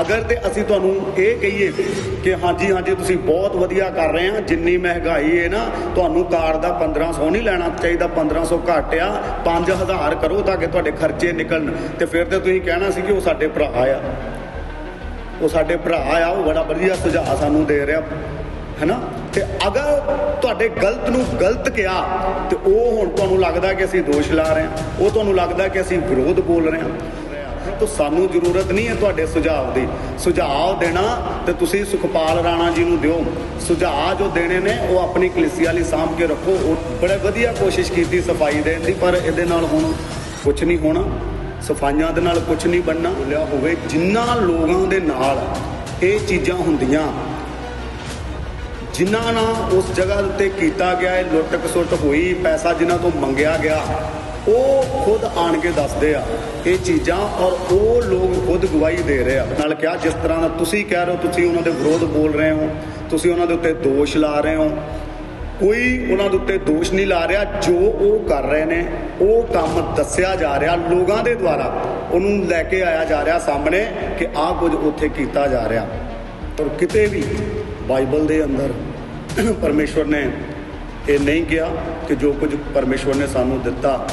ਅਗਰ ਤੇ ਅਸੀਂ ਤੁਹਾਨੂੰ ਇਹ ਕਹੀਏ ਕਿ ਹਾਂਜੀ ਹਾਂਜੀ, ਤੁਸੀਂ ਬਹੁਤ ਵਧੀਆ ਕਰ ਰਹੇ ਆ, ਜਿੰਨੀ ਮਹਿੰਗਾਈ ਹੈ ਨਾ, ਤੁਹਾਨੂੰ ਕਾਰ ਦਾ 1500 ਨਹੀਂ ਲੈਣਾ ਚਾਹੀਦਾ 1500 ਘੱਟ ਆ 5000 ਕਰੋ ਤਾਂ ਕਿ ਤੁਹਾਡੇ ਖਰਚੇ ਨਿਕਲਣ। ਤੇ ਫਿਰ ਤੇ ਤੁਸੀਂ ਕਹਿਣਾ ਸੀ ਕਿ ਉਹ ਸਾਡੇ ਭਰਾ ਆ। ਉਹ ਸਾਡੇ ਭਰਾ ਆ, ਉਹ ਬੜਾ ਵਧੀਆ ਸੁਝਾਅ ਸਾਨੂੰ ਦੇ ਰਿਹਾ, ਹੈਨਾ? ਤੇ ਅਗਰ ਤੁਹਾਡੇ ਗਲਤ ਨੂੰ ਗਲਤ ਕਿਹਾ, ਤੇ ਉਹ ਹੁਣ ਤੁਹਾਨੂੰ ਲੱਗਦਾ ਕਿ ਅਸੀਂ ਦੋਸ਼ ਲਾ ਰਹੇ ਹਾਂ ਉਹ ਤੁਹਾਨੂੰ ਲੱਗਦਾ ਕਿ ਅਸੀਂ ਵਿਰੋਧ ਬੋਲ ਰਹੇ ਹਾਂ ਤਾਂ ਸਾਨੂੰ ਜ਼ਰੂਰਤ ਨਹੀਂ ਹੈ ਤੁਹਾਡੇ ਸੁਝਾਅ ਦੀ। ਸੁਝਾਅ ਦੇਣਾ ਤੇ ਤੁਸੀਂ ਸੁਖਪਾਲ ਰਾਣਾ ਜੀ ਨੂੰ ਦਿਓ। ਸੁਝਾਅ ਜੋ ਦੇਣੇ ਨੇ, ਉਹ ਆਪਣੀ ਕਲੀਸਿਆ ਲਈ ਸਾਂਭ ਕੇ ਰੱਖੋ। ਉਹ ਬੜੇ ਵਧੀਆ ਕੋਸ਼ਿਸ਼ ਕੀਤੀ ਸਫ਼ਾਈ ਦੇਣ ਦੀ, ਪਰ ਇਹਦੇ ਨਾਲ ਹੁਣ ਕੁਝ ਨਹੀਂ ਹੋਣਾ। ਸਫਾਈਆਂ ਦੇ ਨਾਲ ਕੁਝ ਨਹੀਂ ਬਣਨਾ। ਲਿਆ ਹੋਵੇ ਜਿਨ੍ਹਾਂ ਲੋਕਾਂ ਦੇ ਨਾਲ ਇਹ ਚੀਜ਼ਾਂ ਹੁੰਦੀਆਂ। ਜਿਨ੍ਹਾਂ ਨਾਲ ਉਸ ਜਗ੍ਹਾ ਉੱਤੇ ਕੀਤਾ ਗਿਆ ਹੈ ਲੁੱਟ ਖਸੁੱਟ ਹੋਈ, ਪੈਸਾ ਜਿਨ੍ਹਾਂ ਤੋਂ ਮੰਗਿਆ ਗਿਆ ਉਹ ਖੁਦ ਆਣ ਕੇ ਦੱਸਦੇ ਆ ਇਹ ਚੀਜ਼ਾਂ ਔਰ ਉਹ ਲੋਕ ਖੁਦ ਗਵਾਹੀ ਦੇ ਰਹੇ ਆ। ਨਾਲ ਕਿਹਾ, ਜਿਸ ਤਰ੍ਹਾਂ ਦਾ ਤੁਸੀਂ ਕਹਿ ਰਹੇ ਹੋ, ਤੁਸੀਂ ਉਹਨਾਂ ਦੇ ਵਿਰੋਧ ਬੋਲ ਰਹੇ ਹੋ, ਤੁਸੀਂ ਉਹਨਾਂ ਦੇ ਉੱਤੇ ਦੋਸ਼ ਲਾ ਰਹੇ ਹੋ। ਕੋਈ ਉਹਨਾਂ ਦੇ ਉੱਤੇ ਦੋਸ਼ ਨਹੀਂ ਲਾ ਰਿਹਾ, ਜੋ ਉਹ ਕਰ ਰਹੇ ਨੇ, ਉਹ ਕੰਮ ਦੱਸਿਆ ਜਾ ਰਿਹਾ ਲੋਕਾਂ ਦੇ ਦੁਆਰਾ। ਉਹਨੂੰ ਲੈ ਕੇ ਆਇਆ ਜਾ ਰਿਹਾ ਸਾਹਮਣੇ ਕਿ ਆਹ ਕੁਝ ਉੱਥੇ ਕੀਤਾ ਜਾ ਰਿਹਾ। ਔਰ ਕਿਤੇ ਵੀ ਬਾਈਬਲ ਦੇ ਅੰਦਰ ਪਰਮੇਸ਼ਵਰ ਨੇ ਇਹ ਨਹੀਂ ਕਿਹਾ ਕਿ ਜੋ ਕੁਝ ਪਰਮੇਸ਼ਵਰ ਨੇ ਸਾਨੂੰ ਦਿੱਤਾ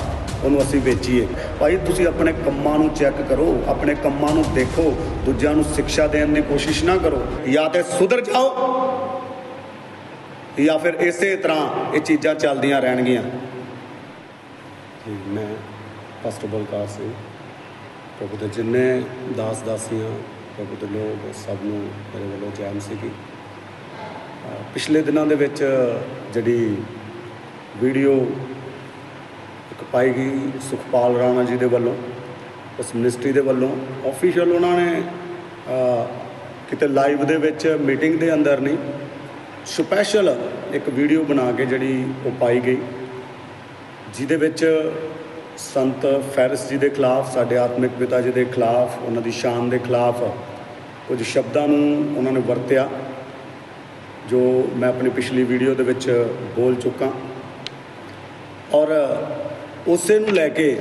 ਉਹਨੂੰ ਅਸੀਂ ਵੇਚੀਏ। ਭਾਈ, ਤੁਸੀਂ ਆਪਣੇ ਕੰਮਾਂ ਨੂੰ ਚੈੱਕ ਕਰੋ, ਆਪਣੇ ਕੰਮਾਂ ਨੂੰ ਦੇਖੋ, ਦੂਜਿਆਂ ਨੂੰ ਸਿੱਖਿਆ ਦੇਣ ਦੀ ਕੋਸ਼ਿਸ਼ ਨਾ ਕਰੋ, ਜਾਂ ਤੇ ਸੁਧਰ ਜਾਓ, ਜਾਂ ਫਿਰ ਇਸੇ ਤਰ੍ਹਾਂ ਇਹ ਚੀਜ਼ਾਂ ਚੱਲਦੀਆਂ ਰਹਿਣਗੀਆਂ। ਜੀ, ਮੈਂ ਫਸਟ ਬਲਕਾਰ ਸਿੰਘ, ਪ੍ਰਭੂ ਦੇ ਜਿੰਨੇ ਦਾਸ ਦਾਸੀਆਂ ਪ੍ਰਭੂ ਦੇ ਲੋਕ, ਸਭ ਨੂੰ ਮੇਰੇ ਵੱਲੋਂ ਜੈ ਸੀਗੀ। ਪਿਛਲੇ ਦਿਨਾਂ ਦੇ ਵਿੱਚ ਜਿਹੜੀ ਵੀਡੀਓ ਪਾਈ ਗਈ ਸੁਖਪਾਲ ਰਾਣਾ ਜੀ ਦੇ ਵੱਲੋਂ, ਉਸ ਮਿਨਿਸਟਰੀ ਦੇ ਵੱਲੋਂ। ਆਫੀਸ਼ੀਅਲ ਉਹਨਾਂ ਨੇ ਕਿਤੇ ਲਾਈਵ ਦੇ ਵਿੱਚ ਮੀਟਿੰਗ ਦੇ ਅੰਦਰ ਨਹੀਂ ਸਪੈਸ਼ਲ ਇੱਕ ਵੀਡੀਓ ਬਣਾ ਕੇ ਜਿਹੜੀ ਉਹ ਪਾਈ ਗਈ, ਜਿਹਦੇ ਵਿੱਚ ਸੰਤ ਫੈਰਿਸ ਜੀ ਦੇ ਖਿਲਾਫ, ਸਾਡੇ ਆਤਮਿਕ ਪਿਤਾ ਜੀ ਦੇ ਖਿਲਾਫ, ਉਹਨਾਂ ਦੀ ਸ਼ਾਨ ਦੇ ਖਿਲਾਫ ਕੁਝ ਸ਼ਬਦਾਂ ਨੂੰ ਉਹਨਾਂ ਨੇ ਵਰਤਿਆ, ਜੋ ਮੈਂ ਆਪਣੀ ਪਿਛਲੀ ਵੀਡੀਓ ਦੇ ਵਿੱਚ ਬੋਲ ਚੁੱਕਾ। ਔਰ ਉਸੇ ਨੂੰ ਲੈ ਕੇ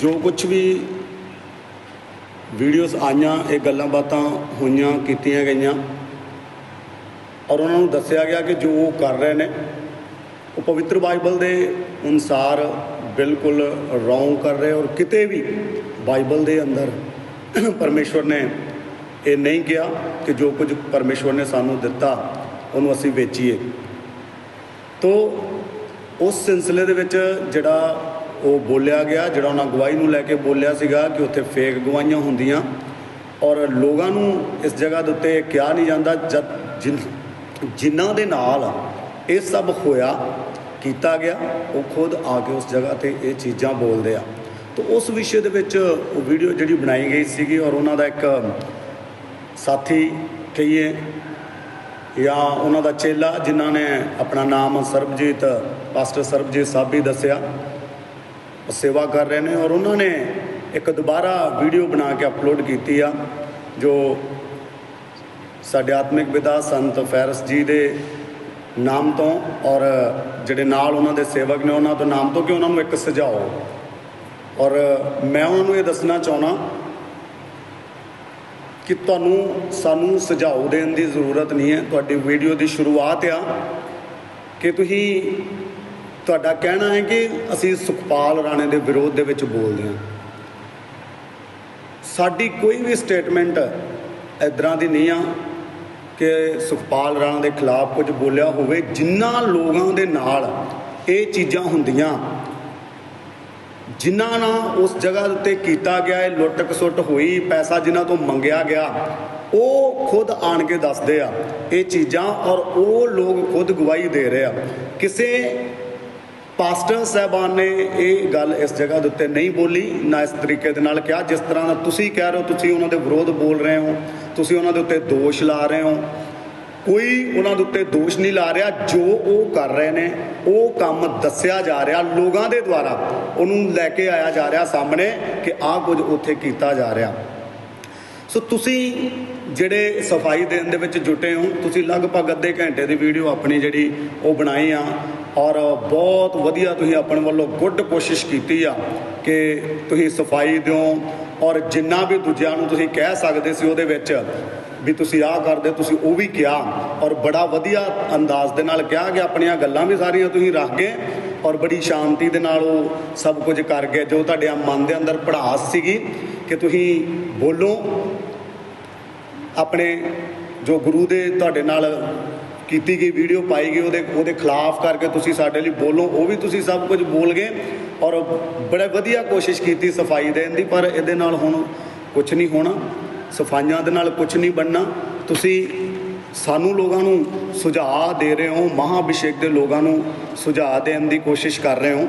ਜੋ ਕੁਝ ਵੀ ਵੀਡੀਓਜ਼ ਆਈਆਂ, ਇਹ ਗੱਲਾਂ ਬਾਤਾਂ ਹੋਈਆਂ, ਕੀਤੀਆਂ ਗਈਆਂ, ਔਰ ਉਹਨਾਂ ਨੂੰ ਦੱਸਿਆ ਗਿਆ ਕਿ ਜੋ ਉਹ ਕਰ ਰਹੇ ਨੇ, ਉਹ ਪਵਿੱਤਰ ਬਾਈਬਲ ਦੇ ਅਨੁਸਾਰ ਬਿਲਕੁਲ ਰੌਂਗ ਕਰ ਰਹੇ, ਔਰ ਕਿਤੇ ਵੀ ਬਾਈਬਲ ਦੇ ਅੰਦਰ ਪਰਮੇਸ਼ਵਰ ਨੇ ਇਹ ਨਹੀਂ ਕਿਹਾ ਕਿ ਜੋ ਕੁਝ ਪਰਮੇਸ਼ਵਰ ਨੇ ਸਾਨੂੰ ਦਿੱਤਾ, ਉਹਨੂੰ ਅਸੀਂ ਵੇਚੀਏ। ਤੋ, ਉਸ ਸਿਲਸਿਲੇ ਦੇ ਵਿੱਚ ਜਿਹੜਾ ਉਹ ਬੋਲਿਆ ਗਿਆ, ਜਿਹੜਾ ਉਹਨਾਂ ਗਵਾਹੀ ਨੂੰ ਲੈ ਕੇ ਬੋਲਿਆ ਸੀਗਾ ਕਿ ਉੱਥੇ ਫੇਕ ਗਵਾਹੀਆਂ ਹੁੰਦੀਆਂ। ਔਰ ਲੋਕਾਂ ਨੂੰ ਇਸ ਜਗ੍ਹਾ ਦੇ ਉੱਤੇ ਕਿਹਾ ਨਹੀਂ ਜਾਂਦਾ, ਜਦ ਜਿਨ- ਜਿਨ੍ਹਾਂ ਦੇ ਨਾਲ ਇਹ ਸਭ ਹੋਇਆ, ਕੀਤਾ ਗਿਆ, ਉਹ ਖੁਦ ਆ ਕੇ ਉਸ ਜਗ੍ਹਾ ਤੇ ਇਹ ਚੀਜ਼ਾਂ ਬੋਲਦੇ ਆ। ਤਾਂ ਉਸ ਵਿਸ਼ੇ ਦੇ ਵਿੱਚ ਉਹ ਵੀਡੀਓ ਜਿਹੜੀ ਬਣਾਈ ਗਈ ਸੀਗੀ ਔਰ ਉਹਨਾਂ ਦਾ ਇੱਕ ਸਾਥੀ ਕਹੀਏ ਜਾਂ ਉਹਨਾਂ ਦਾ ਚੇਲਾ, ਜਿਨ੍ਹਾਂ ਨੇ ਆਪਣਾ ਨਾਮ ਸਰਬਜੀਤ, ਪਾਸਟਰ ਸਰਬਜੀਤ ਸਾਹਿਬ ਵੀ ਦੱਸਿਆ ਸੇਵਾ ਕਰ ਰਹੇ ਨੇ ਔਰ ਉਹਨਾਂ ਨੇ ਇੱਕ ਦੁਬਾਰਾ ਵੀਡੀਓ ਬਣਾ ਕੇ ਅਪਲੋਡ ਕੀਤੀ ਆ, ਜੋ ਸਾਡੇ ਆਤਮਿਕ ਪਿਤਾ ਸੰਤ ਫੈਰਸ ਜੀ ਦੇ ਨਾਮ ਤੋਂ ਔਰ ਜਿਹੜੇ ਨਾਲ ਉਹਨਾਂ ਦੇ ਸੇਵਕ ਨੇ ਉਹਨਾਂ ਤੋਂ ਨਾਮ ਤੋਂ ਕਿ ਉਹਨਾਂ ਨੂੰ ਇੱਕ ਸੁਝਾਓ। ਔਰ ਮੈਂ ਉਹਨਾਂ ਨੂੰ ਇਹ ਦੱਸਣਾ ਚਾਹਣਾ ਕਿ ਤੁਹਾਨੂੰ ਸਾਨੂੰ ਸੁਝਾਅ ਦੇਣ ਦੀ ਜ਼ਰੂਰਤ ਨਹੀਂ ਹੈ। ਤੁਹਾਡੀ ਵੀਡੀਓ ਦੀ ਸ਼ੁਰੂਆਤ ਆ ਕਿ ਤੁਸੀਂ ਤੁਹਾਡਾ ਕਹਿਣਾ ਹੈ ਕਿ ਅਸੀਂ ਸੁਖਪਾਲ ਰਾਣੇ ਦੇ ਵਿਰੋਧ ਦੇ ਵਿੱਚ ਬੋਲਦੇ ਹਾਂ। ਸਾਡੀ ਕੋਈ ਵੀ ਸਟੇਟਮੈਂਟ ਇਦਾਂ ਦੀ ਨਹੀਂ ਆ ਕਿ ਸੁਖਪਾਲ ਰਾਣਾ ਦੇ ਖਿਲਾਫ ਕੁਝ ਬੋਲਿਆ ਹੋਵੇ ਜਿਨ੍ਹਾਂ ਲੋਕਾਂ ਦੇ ਨਾਲ ਇਹ ਚੀਜ਼ਾਂ ਹੁੰਦੀਆਂ ਜਿਨ੍ਹਾਂ ਨਾਲ ਉਸ ਜਗ੍ਹਾ ਉੱਤੇ ਕੀਤਾ ਗਿਆ ਹੈ ਲੁੱਟ ਖਸੁੱਟ ਹੋਈ, ਪੈਸਾ ਜਿਨ੍ਹਾਂ ਤੋਂ ਮੰਗਿਆ ਗਿਆ, ਉਹ ਖੁਦ ਆਣ ਕੇ ਦੱਸਦੇ ਆ ਇਹ ਚੀਜ਼ਾਂ ਔਰ ਉਹ ਲੋਕ ਖੁਦ ਗਵਾਹੀ ਦੇ ਰਹੇ ਆ। ਕਿਸੇ ਪਾਸਟਰ ਸਾਹਿਬਾਨ ਨੇ ਇਹ ਗੱਲ ਇਸ ਜਗ੍ਹਾ ਦੇ ਉੱਤੇ ਨਹੀਂ ਬੋਲੀ, ਨਾ ਇਸ ਤਰੀਕੇ ਦੇ ਨਾਲ ਕਿਹਾ। ਜਿਸ ਤਰ੍ਹਾਂ ਦਾ ਤੁਸੀਂ ਕਹਿ ਰਹੇ ਹੋ, ਤੁਸੀਂ ਉਹਨਾਂ ਦੇ ਵਿਰੋਧ ਬੋਲ ਰਹੇ ਹੋ, ਤੁਸੀਂ ਉਹਨਾਂ ਦੇ ਉੱਤੇ ਦੋਸ਼ ਲਾ ਰਹੇ ਹੋ। ਕੋਈ ਉਹਨਾਂ ਦੇ ਉੱਤੇ ਦੋਸ਼ ਨਹੀਂ ਲਾ ਰਿਹਾ। ਜੋ ਉਹ ਕਰ ਰਹੇ ਨੇ, ਉਹ ਕੰਮ ਦੱਸਿਆ ਜਾ ਰਿਹਾ ਲੋਕਾਂ ਦੇ ਦੁਆਰਾ। ਉਹਨੂੰ ਲੈ ਕੇ ਆਇਆ ਜਾ ਰਿਹਾ ਸਾਹਮਣੇ ਕਿ ਆਹ ਕੁਝ ਉੱਥੇ ਕੀਤਾ ਜਾ ਰਿਹਾ। ਸੋ ਤੁਸੀਂ ਜਿਹੜੇ ਸਫ਼ਾਈ ਦੇਣ ਦੇ ਵਿੱਚ ਜੁਟੇ ਹੋ, ਤੁਸੀਂ ਲਗਭਗ ਅੱਧੇ ਘੰਟੇ ਦੀ ਵੀਡੀਓ ਆਪਣੀ ਜਿਹੜੀ ਉਹ ਬਣਾਈ ਆ। ਔਰ ਬਹੁਤ ਵਧੀਆ ਤੁਸੀਂ ਆਪਣੇ ਵੱਲੋਂ ਗੁੱਡ ਕੋਸ਼ਿਸ਼ ਕੀਤੀ ਆ ਕਿ ਤੁਸੀਂ ਸਫ਼ਾਈ ਦਿਓ ਔਰ ਜਿੰਨਾ ਵੀ ਦੂਜਿਆਂ ਨੂੰ ਤੁਸੀਂ ਕਹਿ ਸਕਦੇ ਸੀ ਉਹਦੇ ਵਿੱਚ ਵੀ ਤੁਸੀਂ ਆਹ ਕਰਦੇ, ਤੁਸੀਂ ਉਹ ਵੀ ਕਿਹਾ। ਔਰ ਬੜਾ ਵਧੀਆ ਅੰਦਾਜ਼ ਦੇ ਨਾਲ ਕਿਹਾ ਕਿ ਆਪਣੀਆਂ ਗੱਲਾਂ ਵੀ ਸਾਰੀਆਂ ਤੁਸੀਂ ਰੱਖ ਗਏ ਔਰ ਬੜੀ ਸ਼ਾਂਤੀ ਦੇ ਨਾਲ ਉਹ ਸਭ ਕੁਝ ਕਰ ਗਏ। ਜੋ ਤੁਹਾਡੇ ਮਨ ਦੇ ਅੰਦਰ ਪੜਾਸ ਸੀਗੀ ਕਿ ਤੁਸੀਂ ਬੋਲੋ, ਆਪਣੇ ਜੋ ਗੁਰੂ ਦੇ ਤੁਹਾਡੇ ਨਾਲ ਕੀਤੀ ਗਈ ਵੀਡੀਓ ਪਾਈ ਗਈ, ਉਹਦੇ ਉਹਦੇ ਖਿਲਾਫ ਕਰਕੇ ਤੁਸੀਂ ਸਾਡੇ ਲਈ ਬੋਲੋ, ਉਹ ਵੀ ਤੁਸੀਂ ਸਭ ਕੁਝ ਬੋਲ ਗਏ ਔਰ ਬੜੇ ਵਧੀਆ ਕੋਸ਼ਿਸ਼ ਕੀਤੀ ਸਫ਼ਾਈ ਦੇਣ ਦੀ, ਪਰ ਇਹਦੇ ਨਾਲ ਹੁਣ ਕੁਝ ਨਹੀਂ ਹੋਣਾ, ਸਫਾਈਆਂ ਦੇ ਨਾਲ ਕੁਝ ਨਹੀਂ ਬਣਨਾ। ਤੁਸੀਂ ਸਾਨੂੰ ਲੋਕਾਂ ਨੂੰ ਸੁਝਾਅ ਦੇ ਰਹੇ ਹੋ, ਮਹਾਭਿਸ਼ੇਕ ਦੇ ਲੋਕਾਂ ਨੂੰ ਸੁਝਾਅ ਦੇਣ ਦੀ ਕੋਸ਼ਿਸ਼ ਕਰ ਰਹੇ ਹੋ।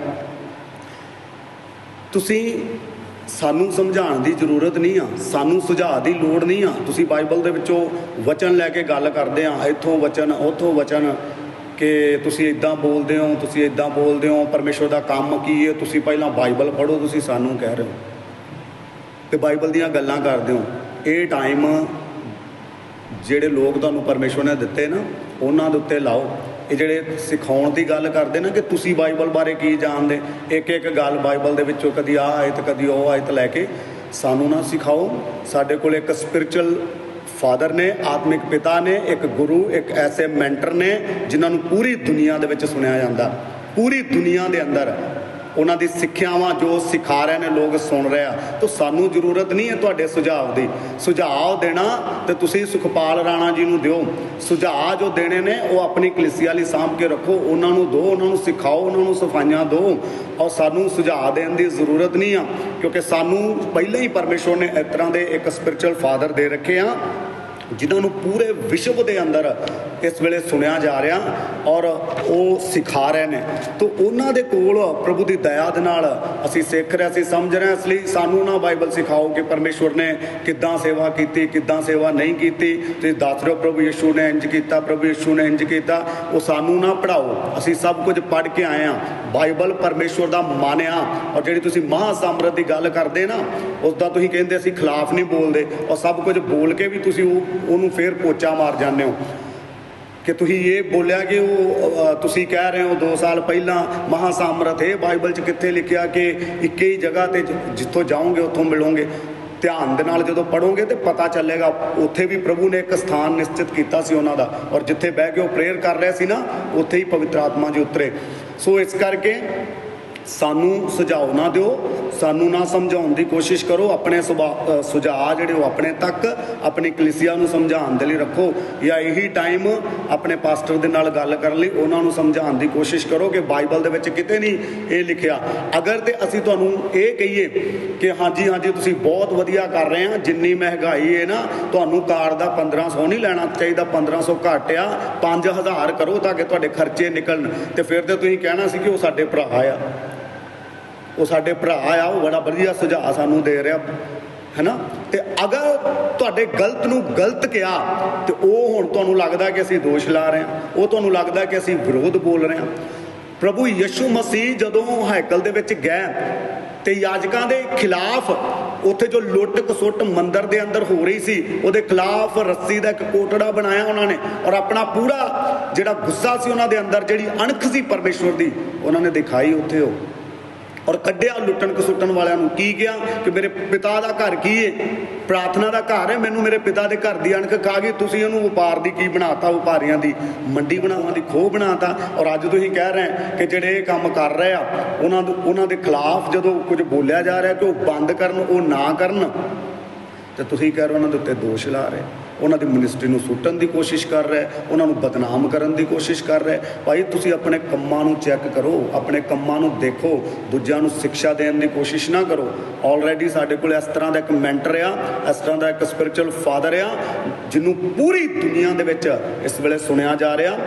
ਤੁਸੀਂ ਸਾਨੂੰ ਸਮਝਾਉਣ ਦੀ ਜ਼ਰੂਰਤ ਨਹੀਂ ਆ, ਸਾਨੂੰ ਸੁਝਾਅ ਦੀ ਲੋੜ ਨਹੀਂ ਆ। ਤੁਸੀਂ ਬਾਈਬਲ ਦੇ ਵਿੱਚੋਂ ਵਚਨ ਲੈ ਕੇ ਗੱਲ ਕਰਦੇ ਆ, ਇੱਥੋਂ ਵਚਨ, ਉੱਥੋਂ ਵਚਨ ਕਿ ਤੁਸੀਂ ਇਦਾਂ ਬੋਲਦੇ ਹੋ, ਤੁਸੀਂ ਇਦਾਂ ਬੋਲਦੇ ਹੋ ਪਰਮੇਸ਼ਵਰ ਦਾ ਕੰਮ ਕੀ ਹੈ ਤੁਸੀਂ ਪਹਿਲਾਂ ਬਾਈਬਲ ਪੜ੍ਹੋ, ਤੁਸੀਂ ਸਾਨੂੰ ਕਹਿ ਰਹੇ ਹੋ। ਤੇ ਬਾਈਬਲ ਦੀਆਂ ਗੱਲਾਂ ਕਰਦੇ ਹੋ। ਇਹ ਟਾਈਮ ਜਿਹੜੇ ਲੋਕ ਤੁਹਾਨੂੰ ਪਰਮੇਸ਼ਵਰ ਨੇ ਦਿੱਤੇ ਨਾ, ਉਹਨਾਂ ਦੇ ਉੱਤੇ ਲਾਓ। ਇਹ ਜਿਹੜੇ ਸਿਖਾਉਣ ਦੀ ਗੱਲ ਕਰਦੇ ਨਾ ਕਿ ਤੁਸੀਂ ਬਾਈਬਲ ਬਾਰੇ ਕੀ ਜਾਣਦੇ? ਇੱਕ ਇੱਕ ਗੱਲ ਬਾਈਬਲ ਦੇ ਵਿੱਚੋਂ ਕਦੀ ਆਹ ਆਇਤ, ਕਦੀ ਉਹ ਆਇਤ ਲੈ ਕੇ ਸਾਨੂੰ ਨਾ ਸਿਖਾਓ। ਸਾਡੇ ਕੋਲ ਇੱਕ ਸਪਿਰਚੁਅਲ ਫਾਦਰ ਨੇ, ਆਤਮਿਕ ਪਿਤਾ ਨੇ, ਇੱਕ ਗੁਰੂ, ਇੱਕ ਐਸੇ ਮੈਂਟਰ ਨੇ ਜਿਨ੍ਹਾਂ ਨੂੰ ਪੂਰੀ ਦੁਨੀਆ ਦੇ ਵਿੱਚ ਸੁਣਿਆ ਜਾਂਦਾ। ਪੂਰੀ ਦੁਨੀਆ ਦੇ ਅੰਦਰ ਉਹਨਾਂ ਦੀ ਸਿੱਖਿਆਵਾਂ ਜੋ ਸਿਖਾ ਰਹੇ ਨੇ, ਲੋਕ ਸੁਣ ਰਹੇ ਆ। ਤਾਂ ਸਾਨੂੰ ਜ਼ਰੂਰਤ ਨਹੀਂ ਹੈ ਤੁਹਾਡੇ ਸੁਝਾਅ ਦੀ। ਸੁਝਾਅ ਦੇਣਾ ਤੇ ਤੁਸੀਂ ਸੁਖਪਾਲ ਰਾਣਾ ਜੀ ਨੂੰ ਦਿਓ। ਸੁਝਾਅ ਜੋ ਦੇਣੇ ਨੇ, ਉਹ ਆਪਣੀ ਕਲੀਸਿਆ ਲਈ ਸਾਂਭ ਕੇ ਰੱਖੋ। ਉਹਨਾਂ ਨੂੰ ਦਿਓ ਉਹਨਾਂ ਨੂੰ ਸਿਖਾਓ, ਉਹਨਾਂ ਨੂੰ ਸਫਾਈਆਂ ਦਿਓ ਔਰ ਸਾਨੂੰ ਸੁਝਾਅ ਦੇਣ ਦੀ ਜ਼ਰੂਰਤ ਨਹੀਂ ਆ, ਕਿਉਂਕਿ ਸਾਨੂੰ ਪਹਿਲਾਂ ਹੀ ਪਰਮੇਸ਼ਵਰ ਨੇ ਇਸ ਤਰ੍ਹਾਂ ਦੇ ਇੱਕ ਸਪਿਰਚੁਅਲ ਫਾਦਰ ਦੇ ਰੱਖੇ ਆ, ਜਿਨ੍ਹਾਂ ਨੂੰ ਪੂਰੇ ਵਿਸ਼ਵ ਦੇ ਅੰਦਰ ਇਸ ਵੇਲੇ ਸੁਣਿਆ ਜਾ ਰਿਹਾ ਔਰ ਉਹ ਸਿਖਾ ਰਹੇ ਨੇ। ਤਾਂ ਉਹਨਾਂ ਦੇ ਕੋਲ ਪ੍ਰਭੂ ਦੀ ਦਇਆ ਦੇ ਨਾਲ ਅਸੀਂ ਸਿੱਖ ਰਹੇ, ਅਸੀਂ ਸਮਝ ਰਹੇ ਹਾਂ। ਇਸ ਲਈ ਸਾਨੂੰ ਨਾ ਬਾਈਬਲ ਸਿਖਾਓ ਕਿ ਪਰਮੇਸ਼ਵਰ ਨੇ ਕਿੱਦਾਂ ਸੇਵਾ ਕੀਤੀ, ਕਿੱਦਾਂ ਸੇਵਾ ਨਹੀਂ ਕੀਤੀ। ਤੁਸੀਂ ਦੱਸ ਰਹੇ ਹੋ ਪ੍ਰਭੂ ਯਿਸੂ ਨੇ ਇੰਜ ਕੀਤਾ, ਪ੍ਰਭੂ ਯਿਸੂ ਨੇ ਇੰਜ ਕੀਤਾ। ਉਹ ਸਾਨੂੰ ਨਾ ਪੜਾਓ ਅਸੀਂ ਸਭ ਕੁਝ ਪੜ੍ਹ ਕੇ ਆਏ ਆ ਬਾਈਬਲ ਪਰਮੇਸ਼ਵਰ ਦਾ ਮਨ ਔਰ ਜਿਹੜੀ ਤੁਸੀਂ ਮਹਾ ਸਮਰੱਥ ਦੀ ਗੱਲ ਕਰਦੇ ਨਾ ਉਸ ਦਾ ਤੁਸੀਂ ਕਹਿੰਦੇ ਅਸੀਂ ਖਿਲਾਫ ਨਹੀਂ ਬੋਲਦੇ ਔਰ ਸਭ ਕੁਝ ਬੋਲ ਕੇ ਵੀ ਤੁਸੀਂ ਉਹ ਉਹਨੂੰ ਫੇਰ ਪੋਚਾ ਮਾਰ ਜਾਂਦੇ ਹੋ। ਕਿ ਤੁਸੀਂ ਇਹ ਬੋਲਿਆ ਕਿ ਉਹ ਤੁਸੀਂ ਕਹਿ ਰਹੇ ਹੋ 2 ਸਾਲ ਪਹਿਲਾਂ ਮਹਾ ਸਮਰੱਥ ਇਹ ਬਾਈਬਲ 'ਚ ਕਿੱਥੇ ਲਿਖਿਆ ਕਿ ਇੱਕ ਹੀ ਜਗ੍ਹਾ ਤੇ ਜਿੱਥੋਂ ਜਾਓਗੇ ਉੱਥੋਂ ਮਿਲੋਗੇ। ਧਿਆਨ ਦੇ ਨਾਲ ਜਦੋਂ ਪੜੋਗੇ ਤੇ ਪਤਾ ਚੱਲੇਗਾ, ਉੱਥੇ ਵੀ ਪ੍ਰਭੂ ਨੇ ਇੱਕ ਸਥਾਨ ਨਿਸ਼ਚਿਤ ਕੀਤਾ ਸੀ ਉਹਨਾਂ ਦਾ। ਔਰ ਜਿੱਥੇ ਬਹਿ ਕੇ ਉਹ ਪ੍ਰੇਅਰ ਕਰ ਰਹੇ ਸੀ ਨਾ, ਉੱਥੇ ਹੀ ਪਵਿੱਤਰ ਆਤਮਾ ਜੀ ਉਤਰੇ। ਸੋ ਇਸ ਕਰਕੇ ਸਾਨੂੰ ਸੁਝਾਓ ਨਾ ਦਿਓ, ਸਾਨੂੰ ਨਾ ਸਮਝਾਉਣ ਦੀ ਕੋਸ਼ਿਸ਼ ਕਰੋ, ਆਪਣੇ ਸੁਭਾ- ਸੁਝਾਅ ਜਿਹੜੇ ਉਹ ਆਪਣੇ ਤੱਕ, ਆਪਣੀ ਕਲੀਸਿਆ ਨੂੰ ਸਮਝਾਉਣ ਦੇ ਲਈ ਰੱਖੋ ਜਾਂ ਇਹੀ ਟਾਈਮ ਆਪਣੇ ਪਾਸਟਰ ਦੇ ਨਾਲ ਗੱਲ ਕਰਨ ਲਈ ਉਹਨਾਂ ਨੂੰ ਸਮਝਾਉਣ ਦੀ ਕੋਸ਼ਿਸ਼ ਕਰੋ ਕਿ ਬਾਈਬਲ ਦੇ ਵਿੱਚ ਕਿਤੇ ਨਹੀਂ ਇਹ ਲਿਖਿਆ। ਅਗਰ ਤੇ ਅਸੀਂ ਤੁਹਾਨੂੰ ਇਹ ਕਹੀਏ ਕਿ ਹਾਂਜੀ ਹਾਂਜੀ, ਤੁਸੀਂ ਬਹੁਤ ਵਧੀਆ ਕਰ ਰਹੇ ਆ, ਜਿੰਨੀ ਮਹਿੰਗਾਈ ਹੈ ਨਾ, ਤੁਹਾਨੂੰ ਕਾਰ ਦਾ 1500 ਨਹੀਂ ਲੈਣਾ ਚਾਹੀਦਾ 1500 ਘੱਟ ਆ 5000 ਕਰੋ ਤਾਂ ਕਿ ਤੁਹਾਡੇ ਖਰਚੇ ਨਿਕਲਣ। ਤੇ ਫਿਰ ਤੇ ਤੁਸੀਂ ਕਹਿਣਾ ਸੀ ਕਿ ਉਹ ਸਾਡੇ ਭਰਾ ਆ। ਉਹ ਸਾਡੇ ਭਰਾ ਆ, ਉਹ ਬੜਾ ਵਧੀਆ ਸੁਝਾਅ ਸਾਨੂੰ ਦੇ ਰਿਹਾ, ਹੈਨਾ? ਤੇ ਅਗਰ ਤੁਹਾਡੇ ਗਲਤ ਨੂੰ ਗਲਤ ਕਿਹਾ, ਤੇ ਉਹ ਹੁਣ ਤੁਹਾਨੂੰ ਲੱਗਦਾ ਕਿ ਅਸੀਂ ਦੋਸ਼ ਲਾ ਰਹੇ ਹਾਂ, ਉਹ ਤੁਹਾਨੂੰ ਲੱਗਦਾ ਕਿ ਅਸੀਂ ਵਿਰੋਧ ਬੋਲ ਰਹੇ ਹਾਂ। ਪ੍ਰਭੂ ਯਿਸੂ ਮਸੀਹ ਜਦੋਂ ਹੈਕਲ ਦੇ ਵਿੱਚ ਗਏ ਤੇ ਯਾਜਕਾਂ ਦੇ ਖਿਲਾਫ ਉੱਥੇ ਜੋ ਲੁੱਟ ਕਸੁੱਟ ਮੰਦਰ ਦੇ ਅੰਦਰ ਹੋ ਰਹੀ ਸੀ, ਉਹਦੇ ਖਿਲਾਫ ਰੱਸੀ ਦਾ ਇੱਕ ਕੋਟੜਾ ਬਣਾਇਆ ਉਹਨਾਂ ਨੇ, ਔਰ ਆਪਣਾ ਪੂਰਾ ਜਿਹੜਾ ਗੁੱਸਾ ਸੀ ਉਹਨਾਂ ਦੇ ਅੰਦਰ, ਜਿਹੜੀ ਅਣਖ ਸੀ ਪਰਮੇਸ਼ਵਰ ਦੀ, ਉਹਨਾਂ ਨੇ ਦਿਖਾਈ ਉੱਥੇ ਉਹ। ਔਰ ਕੱਢਿਆ ਲੁੱਟਣ ਕਸੁੱਟਣ ਵਾਲਿਆਂ ਨੂੰ ਕੀ ਕਿਹਾ ਕਿ ਮੇਰੇ ਪਿਤਾ ਦਾ ਘਰ ਕੀ ਹੈ ਪ੍ਰਾਰਥਨਾ ਦਾ ਘਰ ਹੈ ਮੈਨੂੰ ਮੇਰੇ ਪਿਤਾ ਦੇ ਘਰ ਦੀ ਅਣਖ ਖਾ ਗਈ, ਤੁਸੀਂ ਉਹਨੂੰ ਵਪਾਰ ਦੀ ਕੀ ਬਣਾਤਾ, ਵਪਾਰੀਆਂ ਦੀ? ਮੰਡੀ ਬਣਾਉਣ ਦੀ ਖੋਹ ਬਣਾਤਾ। ਔਰ ਅੱਜ ਤੁਸੀਂ ਕਹਿ ਰਹੇ ਕਿ ਜਿਹੜੇ ਇਹ ਕੰਮ ਕਰ ਰਹੇ ਆ, ਉਹਨਾਂ ਦੇ ਉਹਨਾਂ ਦੇ ਖਿਲਾਫ ਜਦੋਂ ਕੁਝ ਬੋਲਿਆ ਜਾ ਰਿਹਾ ਕਿ ਉਹ ਬੰਦ ਕਰਨ, ਉਹ ਨਾ ਕਰਨ, ਤੇ ਤੁਸੀਂ ਕਹਿ ਰਹੇ ਹੋ ਉਹਨਾਂ ਦੇ ਉੱਤੇ ਦੋਸ਼ ਲਾ ਰਹੇ ਉਹਨਾਂ ਦੀ ਮਿਨਿਸਟਰੀ ਨੂੰ ਸੁੱਟਣ ਦੀ ਕੋਸ਼ਿਸ਼ ਕਰ ਰਿਹਾ ਉਹਨਾਂ ਨੂੰ ਬਦਨਾਮ ਕਰਨ ਦੀ ਕੋਸ਼ਿਸ਼ ਕਰ ਰਿਹਾ ਭਾਈ, ਤੁਸੀਂ ਆਪਣੇ ਕੰਮਾਂ ਨੂੰ ਚੈੱਕ ਕਰੋ, ਆਪਣੇ ਕੰਮਾਂ ਨੂੰ ਦੇਖੋ, ਦੂਜਿਆਂ ਨੂੰ ਸਿੱਖਿਆ ਦੇਣ ਦੀ ਕੋਸ਼ਿਸ਼ ਨਾ ਕਰੋ। ਆਲਰੇਡੀ ਸਾਡੇ ਕੋਲ ਇਸ ਤਰ੍ਹਾਂ ਦਾ ਇੱਕ ਮੈਂਟਰ ਆ, ਇਸ ਤਰ੍ਹਾਂ ਦਾ ਇੱਕ ਸਪਿਰਚੁਅਲ ਫਾਦਰ ਆ, ਜਿਹਨੂੰ ਪੂਰੀ ਦੁਨੀਆ ਦੇ ਵਿੱਚ ਇਸ ਵੇਲੇ ਸੁਣਿਆ ਜਾ ਰਿਹਾ।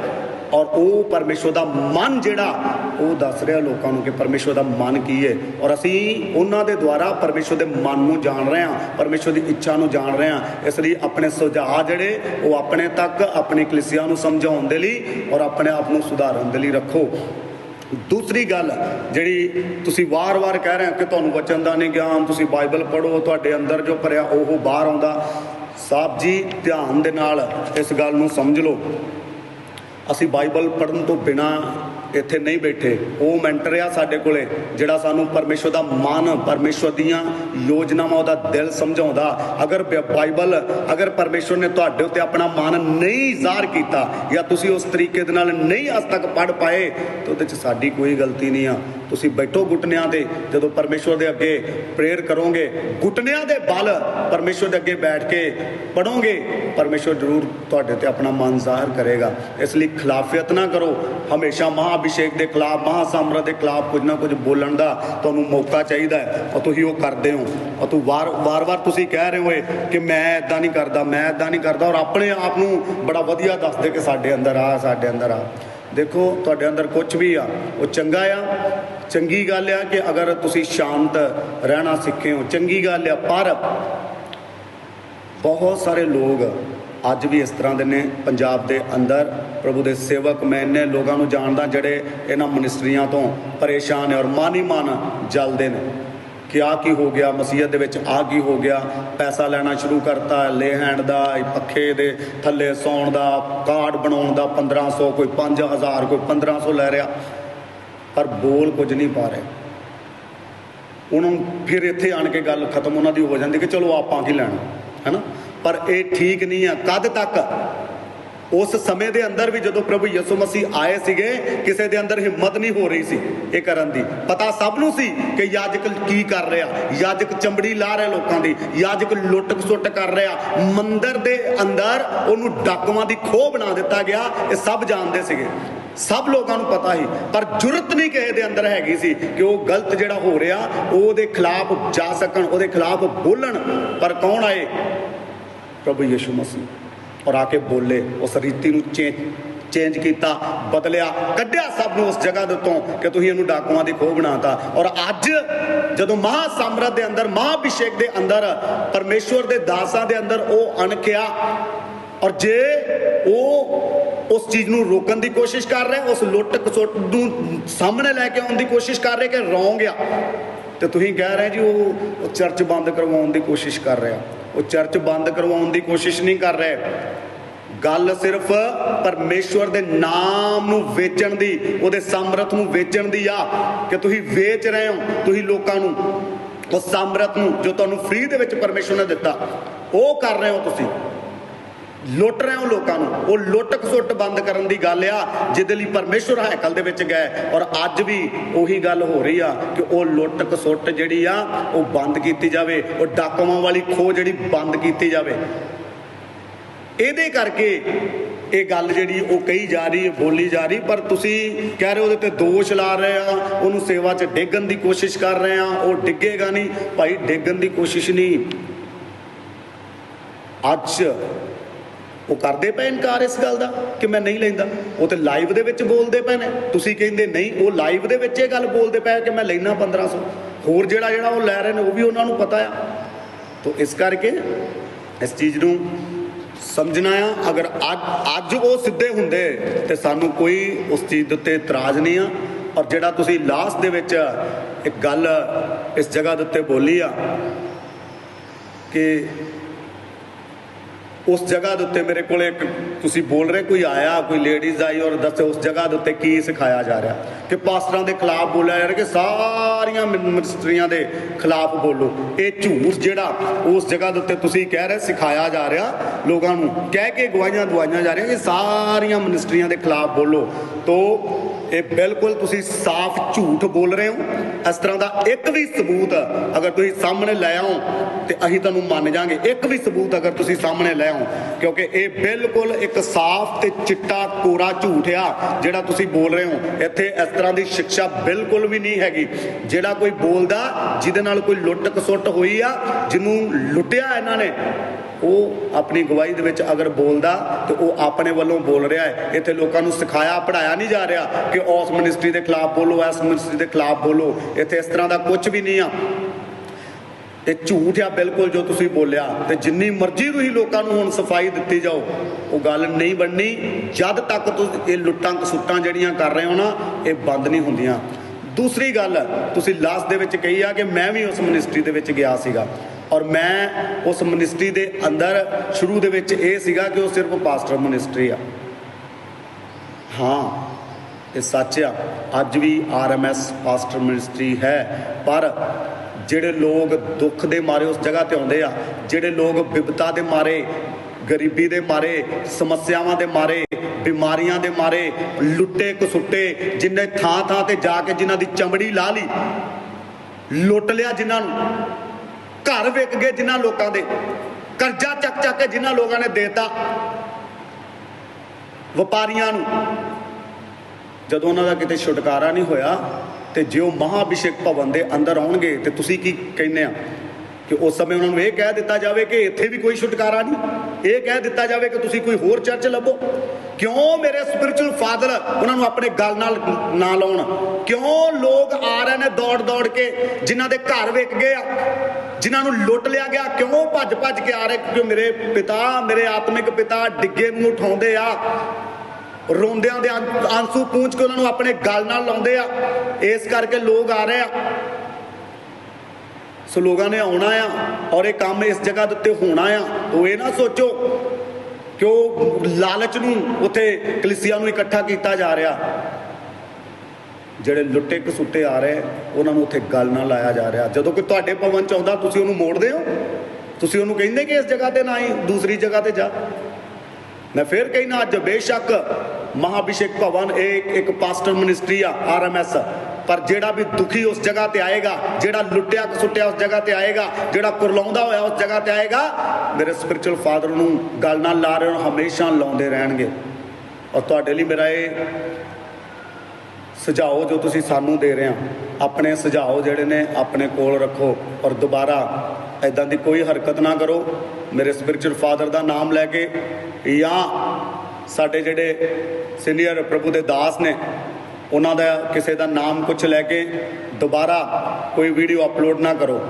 ਔਰ ਉਹ ਪਰਮੇਸ਼ਵਰ ਦਾ ਮਨ ਜਿਹੜਾ ਉਹ ਦੱਸ ਰਿਹਾ ਲੋਕਾਂ ਨੂੰ ਕਿ ਪਰਮੇਸ਼ਵਰ ਦਾ ਮਨ ਕੀ ਹੈ ਔਰ ਅਸੀਂ ਉਹਨਾਂ ਦੇ ਦੁਆਰਾ ਪਰਮੇਸ਼ਵਰ ਦੇ ਮਨ ਨੂੰ ਜਾਣ ਰਹੇ ਹਾਂ, ਪਰਮੇਸ਼ਵਰ ਦੀ ਇੱਛਾ ਨੂੰ ਜਾਣ ਰਹੇ ਹਾਂ। ਇਸ ਲਈ ਆਪਣੇ ਸੁਝਾਅ ਜਿਹੜੇ, ਉਹ ਆਪਣੇ ਤੱਕ ਆਪਣੀ ਕਲੀਸਿਆ ਨੂੰ ਸਮਝਾਉਣ ਦੇ ਲਈ ਔਰ ਆਪਣੇ ਆਪ ਨੂੰ ਸੁਧਾਰਨ ਦੇ ਲਈ ਰੱਖੋ। ਦੂਸਰੀ ਗੱਲ ਜਿਹੜੀ ਤੁਸੀਂ ਵਾਰ-ਵਾਰ ਕਹਿ ਰਹੇ ਹੋ ਕਿ ਤੁਹਾਨੂੰ ਵਚਨ ਦਾ ਨਹੀਂ ਗਿਆਨ, ਤੁਸੀਂ ਬਾਈਬਲ ਪੜ੍ਹੋ, ਤੁਹਾਡੇ ਅੰਦਰ ਜੋ ਭਰਿਆ ਉਹ ਬਾਹਰ ਆਉਂਦਾ। ਸਾਹਿਬ ਜੀ, ਧਿਆਨ ਦੇ ਨਾਲ ਇਸ ਗੱਲ ਨੂੰ ਸਮਝ ਲਓ। ਅਸੀਂ ਬਾਈਬਲ ਪੜ੍ਹਨ ਤੋਂ ਬਿਨਾ ਇੱਥੇ ਨਹੀਂ ਬੈਠੇ। ਉਹ ਮੈਂਟਰ ਆ ਸਾਡੇ ਕੋਲੇ, ਜਿਹੜਾ ਸਾਨੂੰ ਪਰਮੇਸ਼ਵਰ ਦਾ ਮਨ ਪਰਮੇਸ਼ਵਰ ਦੀਆਂ ਯੋਜਨਾਵਾਂ ਉਹਦਾ ਦਿਲ ਸਮਝਾਉਂਦਾ। ਅਗਰ ਬਾਈਬਲ, ਅਗਰ ਪਰਮੇਸ਼ਵਰ ਨੇ ਤੁਹਾਡੇ ਉੱਤੇ ਆਪਣਾ ਮਨ ਨਹੀਂ ਜ਼ਾਹਰ ਕੀਤਾ ਜਾਂ ਤੁਸੀਂ ਉਸ ਤਰੀਕੇ ਦੇ ਨਾਲ ਨਹੀਂ ਅਜ ਤੱਕ ਪੜ ਪਾਏ, ਤਾਂ ਉਹਦੇ 'ਚ ਸਾਡੀ ਕੋਈ ਗਲਤੀ ਨਹੀਂ ਆ। ਤੁਸੀਂ ਬੈਠੋ ਗੁੱਟਨਿਆਂ ਤੇ ਜਦੋਂ ਪਰਮੇਸ਼ਵਰ ਦੇ ਅੱਗੇ ਪ੍ਰੇਅਰ ਕਰੋਗੇ, ਗੁੱਟਨਿਆਂ ਦੇ ਬਲ ਪਰਮੇਸ਼ਵਰ ਦੇ ਅੱਗੇ ਬੈਠ ਕੇ ਪੜੋਗੇ ਪਰਮੇਸ਼ਵਰ ਜ਼ਰੂਰ ਤੁਹਾਡੇ ਤੇ ਆਪਣਾ ਮਨ ਜ਼ਾਹਰ ਕਰੇਗਾ। ਇਸ ਲਈ ਖਿਲਾਫੀਅਤ ਨਾ ਕਰੋ, ਹਮੇਸ਼ਾ ਅਭਿਸ਼ੇਕ ਦੇ ਖਿਲਾਫ ਮਹਾਸਾਮਰਾਜ ਦੇ ਖਿਲਾਫ ਕੁਝ ਨਾ ਕੁਝ ਬੋਲਣ ਦਾ ਤੁਹਾਨੂੰ ਮੌਕਾ ਚਾਹੀਦਾ ਹੈ। ਔਰ ਤੁਸੀਂ ਉਹ ਕਰਦੇ ਹੋ। ਔਰ ਤੂੰ ਵਾਰ, ਵਾਰ-ਵਾਰ ਤੁਸੀਂ ਕਹਿ ਰਹੇ ਹੋਏ ਕਿ ਮੈਂ ਇਦਾਂ ਨਹੀਂ ਕਰਦਾ, ਮੈਂ ਇਦਾਂ ਨਹੀਂ ਕਰਦਾ। ਔਰ ਆਪਣੇ ਆਪ ਨੂੰ ਬੜਾ ਵਧੀਆ ਦੱਸਦੇ ਕਿ ਸਾਡੇ ਅੰਦਰ ਆ, ਸਾਡੇ ਅੰਦਰ ਆ। ਦੇਖੋ, ਤੁਹਾਡੇ ਅੰਦਰ ਕੁਝ ਵੀ ਆ, ਉਹ ਚੰਗਾ ਆ। ਚੰਗੀ ਗੱਲ ਆ ਕਿ ਅਗਰ ਤੁਸੀਂ ਸ਼ਾਂਤ ਰਹਿਣਾ ਸਿੱਖੇ ਹੋ। ਚੰਗੀ ਗੱਲ ਆ, ਪਰ ਬਹੁਤ ਸਾਰੇ ਲੋਕ ਅੱਜ ਵੀ ਇਸ ਤਰ੍ਹਾਂ ਦੇ ਨੇ, ਪੰਜਾਬ ਦੇ ਅੰਦਰ ਪ੍ਰਭੂ ਦੇ ਸੇਵਕ ਮੈਂ ਇੰਨੇ ਲੋਕਾਂ ਨੂੰ ਜਾਣਦਾ ਜਿਹੜੇ ਇਹਨਾਂ ਮਿਨਿਸਟਰੀਆਂ ਤੋਂ ਪਰੇਸ਼ਾਨ ਨੇ ਔਰ ਮਨ ਹੀ ਮਨ ਜਲਦੇ ਨੇ ਕਿ ਆ ਕੀ ਹੋ ਗਿਆ, ਮਸੀਹਤ ਦੇ ਵਿੱਚ ਆ ਕੀ ਹੋ ਗਿਆ, ਪੈਸਾ ਲੈਣਾ ਸ਼ੁਰੂ ਕਰਤਾ, ਲੇ ਹੈਂਡ ਦਾ ਪੱਖੇ ਦੇ ਥੱਲੇ ਸੌਣ ਦਾ, ਕਾਰਡ ਬਣਾਉਣ ਦਾ 1500 ਕੋਈ 5000 ਕੋਈ 1500 ਲੈ ਰਿਹਾ, ਪਰ ਬੋਲ ਕੁਝ ਨਹੀਂ ਪਾ ਰਹੇ। ਉਹਨਾਂ ਫਿਰ ਇੱਥੇ ਆਣ ਕੇ ਗੱਲ ਖਤਮ ਉਹਨਾਂ ਦੀ ਹੋ ਜਾਂਦੀ ਕਿ ਚਲੋ ਆਪਾਂ ਕੀ ਲੈਣਾ, ਹੈਨਾ? ਪਰ ਇਹ ਠੀਕ ਨਹੀਂ ਆ ਕਦ ਤੱਕ? ਉਸ ਸਮੇਂ ਦੇ ਅੰਦਰ ਵੀ ਜਦੋਂ ਪ੍ਰਭੂ ਯਿਸੂ ਮਸੀਹ ਆਏ ਸੀਗੇ, ਕਿਸੇ ਦੇ ਅੰਦਰ ਹਿੰਮਤ ਨਹੀਂ ਹੋ ਰਹੀ ਸੀ ਇਹ ਕਰਨ ਦੀ। ਪਤਾ ਸਭ ਨੂੰ ਸੀ ਕਿ ਯਾਜਕ ਕੀ ਕਰ ਰਿਹਾ। ਯਾਜਕ ਚੰਬੜੀ ਲਾ ਰਿਹਾ ਲੋਕਾਂ ਦੀ, ਯਾਜਕ ਲੁੱਟ ਸੁੱਟ ਕਰ ਰਿਹਾ। ਮੰਦਰ ਦੇ ਅੰਦਰ ਉਹਨੂੰ ਡਾਕਵਾਂ ਦੀ ਖੋਹ ਬਣਾ ਦਿੱਤਾ ਗਿਆ, ਇਹ ਸਭ ਜਾਣਦੇ ਸੀਗੇ। ਸਭ ਲੋਕਾਂ ਨੂੰ ਪਤਾ ਸੀ, ਪਰ ਜੁਰਤ ਨਹੀਂ ਕਿਸੇ ਦੇ ਅੰਦਰ ਹੈਗੀ ਸੀ ਕਿ ਉਹ ਗਲਤ ਜਿਹੜਾ ਹੋ ਰਿਹਾ, ਉਹਦੇ ਖਿਲਾਫ ਜਾ ਸਕਣ, ਉਹਦੇ ਖਿਲਾਫ ਬੋਲਣ। ਪਰ ਕੌਣ ਆਏ? ਪ੍ਰਭੂ ਯਿਸੂ ਮਸੀਹ। ਔਰ ਆ ਕੇ ਬੋਲੇ, ਉਸ ਰੀਤੀ ਨੂੰ ਚੇਂਜ ਚੇਂਜ ਕੀਤਾ, ਬਦਲਿਆ, ਕੱਢਿਆ ਸਭ ਨੂੰ ਉਸ ਜਗ੍ਹਾ ਦੇ ਉੱਤੋਂ ਕਿ ਤੁਸੀਂ ਇਹਨੂੰ ਡਾਕੂਆਂ ਦੀ ਖੋਹ ਬਣਾਤਾ। ਔਰ ਅੱਜ ਜਦੋਂ ਮਹਾ ਸਾਮਰਾਜ ਦੇ ਅੰਦਰ, ਮਹਾਭਿਸ਼ੇਕ ਦੇ ਅੰਦਰ, ਪਰਮੇਸ਼ਵਰ ਦੇ ਦਾਸਾਂ ਦੇ ਅੰਦਰ ਉਹ ਅਣਖਿਆ, ਔਰ ਜੇ ਉਹ ਉਸ ਚੀਜ਼ ਨੂੰ ਰੋਕਣ ਦੀ ਕੋਸ਼ਿਸ਼ ਕਰ ਰਿਹਾ, ਉਸ ਲੁੱਟ ਕਸੁੱਟ ਨੂੰ ਸਾਹਮਣੇ ਲੈ ਕੇ ਆਉਣ ਦੀ ਕੋਸ਼ਿਸ਼ ਕਰ ਰਹੇ ਕਿ ਰੋਂਗ ਆ ਤੇ ਤੁਸੀਂ ਕਹਿ ਰਹੇ ਜੀ ਉਹ ਚਰਚ ਬੰਦ ਕਰਵਾਉਣ ਦੀ ਕੋਸ਼ਿਸ਼ ਕਰ ਰਿਹਾ। ਉਹ ਚਰਚ ਬੰਦ ਕਰਵਾਉਣ ਦੀ ਕੋਸ਼ਿਸ਼ ਨਹੀਂ ਕਰ ਰਹੇ। ਗੱਲ ਸਿਰਫ ਪਰਮੇਸ਼ਵਰ ਦੇ ਨਾਮ ਨੂੰ ਵੇਚਣ ਦੀ, ਉਹਦੇ ਸਮਰਥ ਨੂੰ ਵੇਚਣ ਦੀ ਆ ਕਿ ਤੁਸੀਂ ਵੇਚ ਰਹੇ ਹੋ, ਤੁਸੀਂ ਲੋਕਾਂ ਨੂੰ। ਉਸ ਸਮਰਥ ਨੂੰ ਜੋ ਤੁਹਾਨੂੰ ਫ੍ਰੀ ਦੇ ਵਿੱਚ ਪਰਮੇਸ਼ਵਰ ਨੇ ਦਿੱਤਾ, ਉਹ ਕਰ ਰਹੇ ਹੋ ਤੁਸੀਂ। ਲੁੱਟ ਰਹੇ ਹੋ ਲੋਕਾਂ ਨੂੰ। ਉਹ ਲੁੱਟ ਖਸੁੱਟ ਬੰਦ ਕਰਨ ਦੀ ਗੱਲ ਆ, ਜਿਹਦੇ ਲਈ ਪਰਮੇਸ਼ਵਰ ਹੈਕਲ ਦੇ ਵਿੱਚ ਗਏ। ਔਰ ਅੱਜ ਵੀ ਉਹੀ ਗੱਲ ਹੋ ਰਹੀ ਆ ਕਿ ਉਹ ਲੁੱਟ ਖਸੁੱਟ ਜਿਹੜੀ ਆ, ਉਹ ਬੰਦ ਕੀਤੀ ਜਾਵੇ। ਉਹ ਡਾਕੂਆਂ ਵਾਲੀ ਖੋਹ ਜਿਹੜੀ ਬੰਦ ਕੀਤੀ ਜਾਵੇ। ਇਹਦੇ ਕਰਕੇ ਇਹ ਗੱਲ ਜਿਹੜੀ ਉਹ ਕਹੀ ਜਾ ਰਹੀ ਹੈ ਬੋਲੀ ਜਾ ਰਹੀ। ਪਰ ਤੁਸੀਂ ਕਹਿ ਰਹੇ ਹੋ ਉਹਦੇ ਤੇ ਦੋਸ਼ ਲਾ ਰਹੇ ਆ, ਉਹਨੂੰ ਸੇਵਾ 'ਚ ਡੇਗਣ ਦੀ ਕੋਸ਼ਿਸ਼ ਕਰ ਰਹੇ ਆ, ਉਹ ਡਿੱਗੇਗਾ ਨਹੀਂ। ਭਾਈ, ਡੇਗਣ ਦੀ ਕੋਸ਼ਿਸ਼ ਨਹੀਂ। ਅੱਜ ਉਹ ਕਰਦੇ ਪਏ ਇਨਕਾਰ ਇਸ ਗੱਲ ਦਾ ਕਿ ਮੈਂ ਨਹੀਂ ਲੈਂਦਾ? ਉਹ ਤੇ ਲਾਈਵ ਦੇ ਵਿੱਚ ਬੋਲਦੇ ਪਏ ਨੇ। ਤੁਸੀਂ ਕਹਿੰਦੇ ਨਹੀਂ, ਉਹ ਲਾਈਵ ਦੇ ਵਿੱਚ ਇਹ ਗੱਲ ਬੋਲਦੇ ਪਏ ਕਿ ਮੈਂ ਲੈਣਾ 1500 ਹੋਰ ਜਿਹੜਾ ਜਿਹੜਾ ਉਹ ਲੈ ਰਹੇ ਨੇ, ਉਹ ਵੀ ਉਹਨਾਂ ਨੂੰ ਪਤਾ ਆ। ਤੋ ਇਸ ਕਰਕੇ ਇਸ ਚੀਜ਼ ਨੂੰ ਸਮਝਣਾ ਆ। ਅਗਰ ਅੱਜ ਅੱਜ ਉਹ ਸਿੱਧੇ ਹੁੰਦੇ ਤੇ ਸਾਨੂੰ ਕੋਈ ਉਸ ਚੀਜ਼ ਦੇ ਉੱਤੇ ਇਤਰਾਜ਼ ਨਹੀਂ ਆ। ਔਰ ਜਿਹੜਾ ਤੁਸੀਂ ਲਾਸਟ ਦੇ ਵਿੱਚ ਇੱਕ ਗੱਲ ਇਸ ਜਗ੍ਹਾ ਦੇ ਉੱਤੇ ਬੋਲੀ ਆ ਕਿ ਉਸ ਜਗ੍ਹਾ ਦੇ ਉੱਤੇ ਮੇਰੇ ਕੋਲ ਇੱਕ ਤੁਸੀਂ ਬੋਲ ਰਹੇ ਕੋਈ ਆਇਆ ਕੋਈ ਲੇਡੀਜ਼ ਆਈ ਔਰ ਦੱਸੇ ਉਸ ਜਗ੍ਹਾ ਦੇ ਉੱਤੇ ਕੀ ਸਿਖਾਇਆ ਜਾ ਰਿਹਾ ਕਿ ਪਾਸਟਰਾਂ ਦੇ ਖਿਲਾਫ ਬੋਲਿਆ ਜਾ ਰਿਹਾ ਕਿ ਸਾਰੀਆਂ ਮਿਨਿਸਟਰੀਆਂ ਦੇ ਖਿਲਾਫ ਬੋਲੋ ਇਹ ਝੂਠ ਜਿਹੜਾ ਉਸ ਜਗ੍ਹਾ ਦੇ ਉੱਤੇ ਤੁਸੀਂ ਕਹਿ ਰਹੇ ਸਿਖਾਇਆ ਜਾ ਰਿਹਾ ਲੋਕਾਂ ਨੂੰ ਕਹਿ ਕੇ ਗਵਾਈਆਂ ਦਵਾਈਆਂ ਜਾ ਰਹੀਆਂ ਇਹ ਸਾਰੀਆਂ ਮਿਨਿਸਟਰੀਆਂ ਦੇ ਖਿਲਾਫ ਬੋਲੋ ਤੋ ਇਹ ਬਿਲਕੁਲ ਤੁਸੀਂ ਸਾਫ਼ ਝੂਠ ਬੋਲ ਰਹੇ ਹੋ। ਇਸ ਤਰ੍ਹਾਂ ਦਾ ਇੱਕ ਵੀ ਸਬੂਤ ਅਗਰ ਤੁਸੀਂ ਸਾਹਮਣੇ ਲੈ ਆਓ ਤੇ ਅਸੀਂ ਤੁਹਾਨੂੰ ਮੰਨ ਜਾਾਂਗੇ। ਇੱਕ ਵੀ ਸਬੂਤ ਅਗਰ ਤੁਸੀਂ ਸਾਹਮਣੇ ਲੈ ਆਓ, ਕਿਉਂਕਿ ਇਹ ਬਿਲਕੁਲ ਇੱਕ ਸਾਫ਼ ਤੇ ਚਿੱਟਾ ਕੋਰਾ ਝੂਠ ਆ ਜਿਹੜਾ ਤੁਸੀਂ ਬੋਲ ਰਹੇ ਹੋ। ਇੱਥੇ ਇਸ ਤਰ੍ਹਾਂ ਦੀ ਸਿੱਖਿਆ ਬਿਲਕੁਲ ਵੀ ਨਹੀਂ ਹੈਗੀ। ਜਿਹੜਾ ਕੋਈ ਬੋਲਦਾ, ਜਿਹਦੇ ਨਾਲ ਕੋਈ ਲੁੱਟ ਕਸੁੱਟ ਹੋਈ ਆ, ਜਿਹਨੂੰ ਲੁੱਟਿਆ ਇਹਨਾਂ ਨੇ ਉਹ ਆਪਣੀ ਗਵਾਹੀ ਦੇ ਵਿੱਚ ਅਗਰ ਬੋਲਦਾ ਤੇ ਉਹ ਆਪਣੇ ਵੱਲੋਂ ਬੋਲ ਰਿਹਾ ਹੈ। ਇੱਥੇ ਲੋਕਾਂ ਨੂੰ ਸਿਖਾਇਆ ਪੜਾਇਆ ਨਹੀਂ ਜਾ ਰਿਹਾ ਕਿ ਉਸ ਮਿਨਿਸਟਰੀ ਦੇ ਖਿਲਾਫ ਬੋਲੋ, ਇਸ ਮਿਨਿਸਟਰੀ ਦੇ ਖਿਲਾਫ ਬੋਲੋ। ਇੱਥੇ ਇਸ ਤਰ੍ਹਾਂ ਦਾ ਕੁਝ ਵੀ ਨਹੀਂ ਆ। ਇਹ ਝੂਠ ਆ ਬਿਲਕੁਲ ਜੋ ਤੁਸੀਂ ਬੋਲਿਆ। ਤੇ ਜਿੰਨੀ ਮਰਜ਼ੀ ਤੁਸੀਂ ਲੋਕਾਂ ਨੂੰ ਹੁਣ ਸਫ਼ਾਈ ਦਿੱਤੀ ਜਾਓ, ਉਹ ਗੱਲ ਨਹੀਂ ਬਣਨੀ। ਜਦ ਤੱਕ ਤੁਸੀਂ ਇਹ ਲੁੱਟਾਂ ਕਸੁੱਟਾਂ ਜਿਹੜੀਆਂ ਕਰ ਰਹੇ ਹੋ ਨਾ, ਇਹ ਬੰਦ ਨਹੀਂ ਹੁੰਦੀਆਂ। ਦੂਸਰੀ ਗੱਲ, ਤੁਸੀਂ ਲਾਸਟ ਦੇ ਵਿੱਚ ਕਹੀ ਆ ਕਿ ਮੈਂ ਵੀ ਉਸ ਮਿਨਿਸਟਰੀ ਦੇ ਵਿੱਚ ਗਿਆ ਸੀਗਾ। ਔਰ ਮੈਂ ਉਸ ਮਿਨਿਸਟਰੀ ਦੇ ਅੰਦਰ ਸ਼ੁਰੂ ਦੇ ਵਿੱਚ ਇਹ ਸੀਗਾ ਕਿ ਉਹ ਸਿਰਫ ਪਾਸਟਰ ਮਿਨਿਸਟਰੀ ਆ। ਹਾਂ, ਇਹ ਸੱਚ ਆ। ਅੱਜ ਵੀ ਆਰਐਮਐਸ ਪਾਸਟਰ ਮਿਨਿਸਟਰੀ ਹੈ, ਪਰ ਜਿਹੜੇ ਲੋਕ ਦੁੱਖ ਦੇ ਮਾਰੇ ਉਸ ਜਗ੍ਹਾ ਤੇ ਆਉਂਦੇ ਆ, ਜਿਹੜੇ ਲੋਕ ਬਿਪਤਾ ਦੇ ਮਾਰੇ, ਗਰੀਬੀ ਦੇ ਮਾਰੇ, ਸਮੱਸਿਆਵਾਂ ਦੇ ਮਾਰੇ, ਬਿਮਾਰੀਆਂ ਦੇ ਮਾਰੇ, ਲੁੱਟੇ ਕਸੁੱਟੇ, ਜਿੰਨੇ ਥਾਂ ਥਾਂ ਤੇ ਜਾ ਕੇ ਜਿਨ੍ਹਾਂ ਦੀ ਚਮੜੀ ਲਾ ਲਈ, ਲੁੱਟ ਲਿਆ ਜਿਨ੍ਹਾਂ ਨੂੰ ਘਰ ਵਿਕ ਗਏ ਜਿਨ੍ਹਾਂ ਲੋਕਾਂ ਦੇ। ਕਰਜ਼ਾ ਚੱਕ ਚੱਕ ਕੇ ਜਿਨ੍ਹਾਂ ਲੋਕਾਂ ਨੇ ਦੇਤਾ। ਵਪਾਰੀਆਂ ਨੂੰ। ਜਦੋਂ ਉਹਨਾਂ ਦਾ ਕਿਤੇ ਛੁਟਕਾਰਾ ਨਹੀਂ ਹੋਇਆ, ਤੇ ਜੇ ਉਹ ਮਹਾਭਿਸ਼ੇਕ ਭਵਨ ਦੇ ਅੰਦਰ ਆਉਣਗੇ, ਤੇ ਤੁਸੀਂ ਕੀ ਕਹਿੰਦੇ ਆ? ਕਿ ਉਸ ਸਮੇਂ ਉਹਨਾਂ ਨੂੰ ਇਹ ਕਹਿ ਦਿੱਤਾ ਜਾਵੇ ਕਿ ਇੱਥੇ ਵੀ ਕੋਈ ਛੁਟਕਾਰਾ ਨਹੀਂ। ਇਹ ਕਹਿ ਦਿੱਤਾ ਜਾਵੇ ਕਿ ਤੁਸੀਂ ਕੋਈ ਹੋਰ ਚਰਚ ਲੱਭੋ। ਕਿਉਂ ਮੇਰੇ ਸਪਿਰਚੁਅਲ ਫਾਦਰ ਉਹਨਾਂ ਨੂੰ ਆਪਣੇ ਗੱਲ ਨਾਲ ਨਾ ਲਾਉਣ? ਕਿਉਂ ਲੋਕ ਆ ਰਹੇ ਨੇ ਦੌੜ ਦੌੜ ਕੇ, ਜਿਨ੍ਹਾਂ ਦੇ ਘਰ ਵਿਕ ਗਏ ਆ? ਜਿਨ੍ਹਾਂ ਨੂੰ ਲੁੱਟ ਲਿਆ ਗਿਆ, ਕਿਉਂ ਭੱਜ ਭੱਜ ਕੇ ਆ ਰਹੇ? ਕਿਉਂਕਿ ਮੇਰੇ ਪਿਤਾ, ਮੇਰੇ ਆਤਮਿਕ ਪਿਤਾ ਡਿੱਗੇ ਨੂੰ ਉਠਾਉਂਦੇ ਆ। ਰੋਂਦਿਆਂ ਦੇ ਆਂਸੂ ਪੂੰਝ ਕੇ ਉਹਨਾਂ ਨੂੰ ਆਪਣੇ ਗਲ ਨਾਲ ਲਾਉਂਦੇ ਆ। ਇਸ ਕਰਕੇ ਲੋਕ ਆ ਰਹੇ ਆ। ਸੋ ਲੋਕਾਂ ਨੇ ਆਉਣਾ ਆ ਔਰ ਇਹ ਕੰਮ ਇਸ ਜਗ੍ਹਾ ਦੇ ਉੱਤੇ ਹੋਣਾ ਆ। ਤੋ ਇਹ ਨਾ ਸੋਚੋ ਕਿ ਉਹ ਲਾਲਚ ਨੂੰ ਉੱਥੇ ਕਲੀਸਿਆ ਨੂੰ ਇਕੱਠਾ ਕੀਤਾ ਜਾ ਰਿਹਾ। ਜਿਹੜੇ ਲੁੱਟੇ ਕਸੁੱਟੇ ਆ ਰਹੇ, ਉਹਨਾਂ ਨੂੰ ਉੱਥੇ ਗੱਲ ਨਾਲ ਲਾਇਆ ਜਾ ਰਿਹਾ। ਜਦੋਂ ਕੋਈ ਤੁਹਾਡੇ ਭਵਨ ਚ ਆਉਂਦਾ ਤੁਸੀਂ ਉਹਨੂੰ ਮੋੜਦੇ ਹੋ? ਤੁਸੀਂ ਉਹਨੂੰ ਕਹਿੰਦੇ ਕਿ ਇਸ ਜਗ੍ਹਾ ਤੇ ਨਾ ਹੀ ਦੂਸਰੀ ਜਗ੍ਹਾ ਤੇ ਜਾ? ਮੈਂ ਫਿਰ ਕਹਿਣਾ ਅੱਜ ਬੇਸ਼ੱਕ ਮਹਾਭਿਸ਼ੇਕ ਭਵਨ, ਇਹ ਇੱਕ- ਇੱਕ ਪਾਸਟਰ ਮਿਨਿਸਟਰੀ ਆ ਆਰਐਮਐਸ ਪਰ ਜਿਹੜਾ ਵੀ ਦੁਖੀ ਉਸ ਜਗ੍ਹਾ ਤੇ ਆਏਗਾ, ਜਿਹੜਾ ਲੁੱਟਿਆ ਕਸੁੱਟਿਆ ਉਸ ਜਗ੍ਹਾ ਤੇ ਆਏਗਾ, ਜਿਹੜਾ ਕੁਰਲਾਉਂਦਾ ਹੋਇਆ ਉਸ ਜਗ੍ਹਾ ਤੇ ਆਏਗਾ, ਮੇਰੇ ਸਪਿਰਚੁਅਲ ਫਾਦਰ ਨੂੰ ਗੱਲ ਨਾਲ ਲਾ ਰਹੇ ਹੋ ਹਮੇਸ਼ਾ ਲਾਉਂਦੇ ਰਹਿਣਗੇ। ਔਰ ਤੁਹਾਡੇ ਲਈ ਮੇਰਾ ਇਹ ਸੁਝਾਓ ਜੋ ਤੁਸੀਂ ਸਾਨੂੰ ਦੇ ਰਹੇ ਹੋ। ਆਪਣੇ ਸੁਝਾਓ ਜਿਹੜੇ ਨੇ, ਆਪਣੇ ਕੋਲ ਰੱਖੋ ਔਰ ਦੁਬਾਰਾ ਐਦਾਂ ਦੀ ਕੋਈ ਹਰਕਤ ਨਾ ਕਰੋ। ਮੇਰੇ ਸਪਿਰਚੁਅਲ ਫਾਦਰ ਦਾ ਨਾਮ ਲੈ ਕੇ ਜਾਂ ਸਾਡੇ ਜਿਹੜੇ ਸੀਨੀਅਰ ਪ੍ਰਭੂ ਦੇ ਦਾਸ ਨੇ, ਉਹਨਾਂ ਦਾ ਕਿਸੇ ਦਾ ਨਾਮ ਕੁਝ ਲੈ ਕੇ ਦੁਬਾਰਾ ਕੋਈ ਵੀਡੀਓ ਅਪਲੋਡ ਨਾ ਕਰੋ।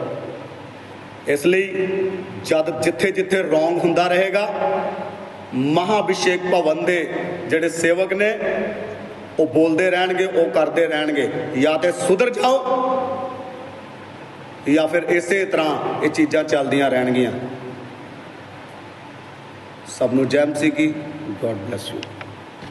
ਇਸ ਲਈ ਜਦ ਜਿੱਥੇ ਜਿੱਥੇ ਰੋਂਗ ਹੁੰਦਾ ਰਹੇਗਾ, ਮਹਾਭਿਸ਼ੇਕ ਭਵਨ ਦੇ ਜਿਹੜੇ ਸੇਵਕ ਨੇ ਉਹ ਬੋਲਦੇ ਰਹਿਣਗੇ, ਉਹ ਕਰਦੇ ਰਹਿਣਗੇ। ਜਾਂ ਤੇ ਸੁਧਰ ਜਾਓ, ਜਾਂ ਫਿਰ ਇਸੇ ਤਰ੍ਹਾਂ ਇਹ ਚੀਜ਼ਾਂ ਚੱਲਦੀਆਂ ਰਹਿਣਗੀਆਂ। ਸਭ ਨੂੰ ਜੈ ਮਸੀਹ ਕੀ ਗੋਡ ਬlesਸ ਯੂ